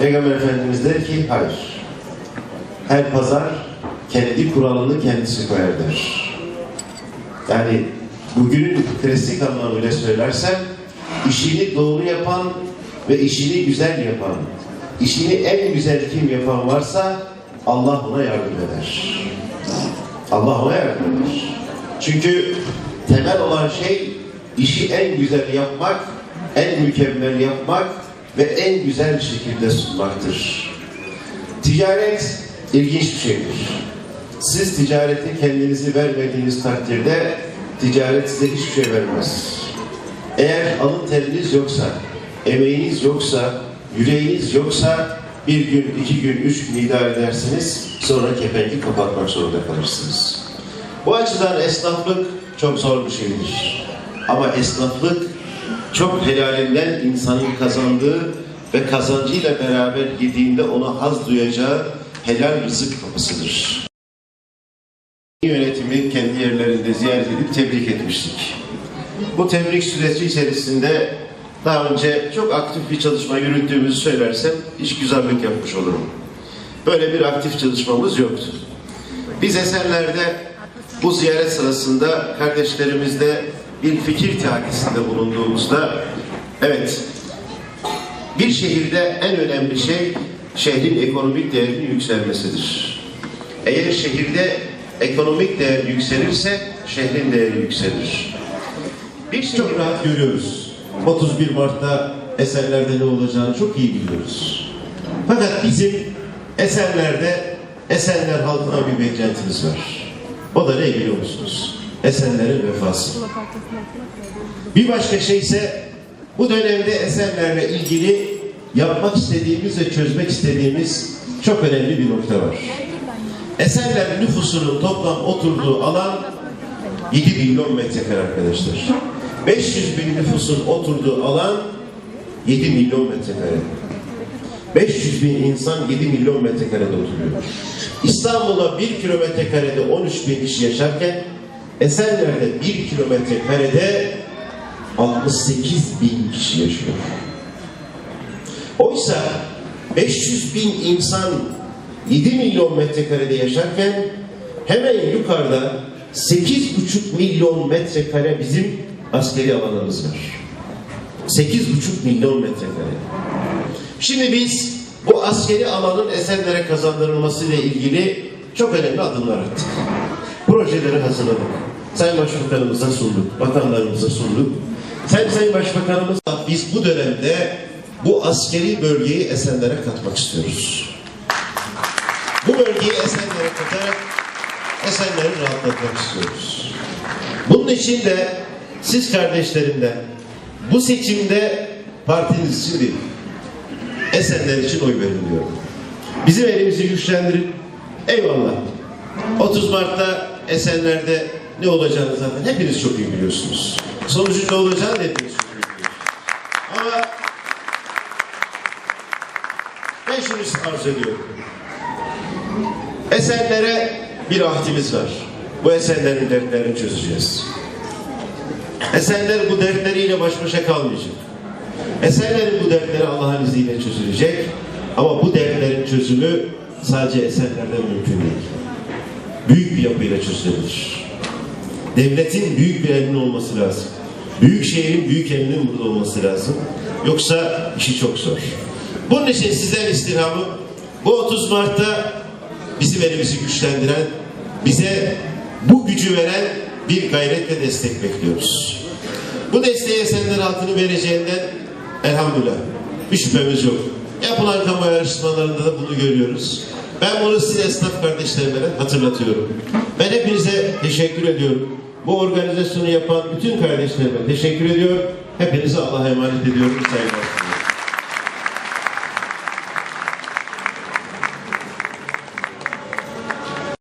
Peygamber Efendimiz der ki hayır. Her pazar kendi kuralını kendisi koyar der. Yani bugünün klasik anlamıyla söylersem işini doğru yapan ve işini güzel yapan, işini en güzel kim yapan varsa Allah ona yardım eder. Allah ona yardım eder. Çünkü temel olan şey işi en güzel yapmak, en mükemmel yapmak ve en güzel şekilde sunmaktır. Ticaret ilginç bir şeydir. Siz ticarete kendinizi vermediğiniz takdirde ticaret size hiçbir şey vermez. Eğer alın teriniz yoksa, emeğiniz yoksa, yüreğiniz yoksa bir gün, iki gün, üç gün idare edersiniz, sonra kepengi kapatmak zorunda kalırsınız. Bu açıdan esnaflık çok zor bir şeydir. Ama esnaflık çok helalinden insanın kazandığı ve kazancıyla beraber yediğinde ona haz duyacağı helal rızık kapısıdır. Yönetimi kendi yerlerinde ziyaret edip tebrik etmiştik. Bu tebrik süreci içerisinde daha önce çok aktif bir çalışma yürüttüğümüzü söylersem iş güzellik yapmış olurum. Böyle bir aktif çalışmamız yoktu. Biz eserlerde bu ziyaret sırasında kardeşlerimizle bir fikir teakisinde bulunduğumuzda evet bir şehirde en önemli şey şehrin ekonomik değerinin yükselmesidir. Eğer şehirde ekonomik değer yükselirse şehrin değeri yükselir. Bir şehir... Çok rahat görüyoruz. 31 Mart'ta eserlerde ne olacağını çok iyi biliyoruz. Fakat bizim eserlerde Esenler halkına bir beklentimiz var. O da ne biliyor musunuz? Esenlerin vefası. Bir başka şey ise bu dönemde eserlerle ilgili yapmak istediğimiz ve çözmek istediğimiz çok önemli bir nokta var. Eserler nüfusunun toplam oturduğu alan 7 milyon metrekare arkadaşlar. 500 bin nüfusun oturduğu alan 7 milyon metrekare. 500 bin insan 7 milyon metrekarede oturuyor. İstanbul'da 1 kilometre karede 13 bin kişi yaşarken Esenler'de 1 kilometre karede 68 bin kişi yaşıyor. Oysa 500 bin insan 7 milyon metrekarede yaşarken hemen yukarıda 8,5 milyon metrekare bizim askeri alanımız var. 8,5 milyon metrekare. Şimdi biz bu askeri alanın eserlere kazandırılması ile ilgili çok önemli adımlar attık. Projeleri hazırladık. Sayın Başbakanımıza sunduk, bakanlarımıza sunduk. Sen Sayın Başbakanımız biz bu dönemde bu askeri bölgeyi Esenler'e katmak istiyoruz. Bu bölgeyi Esenler'e katarak Esenler'i rahatlatmak istiyoruz. Bunun için de siz kardeşlerimden bu seçimde partiniz için değil, Esenler için oy verin diyorum. Bizim elimizi güçlendirin. Eyvallah. 30 Mart'ta Esenler'de ne olacağını zaten hepiniz çok iyi biliyorsunuz. Sonucun ne olacağını hepiniz çok iyi biliyorsunuz. Ama ben şunu arz ediyorum. Esenlere bir ahdimiz var. Bu esenlerin dertlerini çözeceğiz. Esenler bu dertleriyle baş başa kalmayacak. Eserlerin bu dertleri Allah'ın izniyle çözülecek. Ama bu dertlerin çözümü sadece eserlerden mümkün değil. Büyük bir yapıyla çözülebilir. Devletin büyük bir elinin olması lazım. Büyük şehrin büyük elinin burada olması lazım. Yoksa işi çok zor. Bunun için sizden istirhamım bu 30 Mart'ta bizim elimizi güçlendiren, bize bu gücü veren bir gayret ve destek bekliyoruz. Bu desteği Esenler halkını vereceğinden elhamdülillah bir şüphemiz yok. Yapılan kamu yarışmalarında da bunu görüyoruz. Ben bunu size esnaf kardeşlerime de hatırlatıyorum. Ben hepinize teşekkür ediyorum. Bu organizasyonu yapan bütün kardeşlerime teşekkür ediyorum. Hepinize Allah'a emanet ediyorum. Saygılar.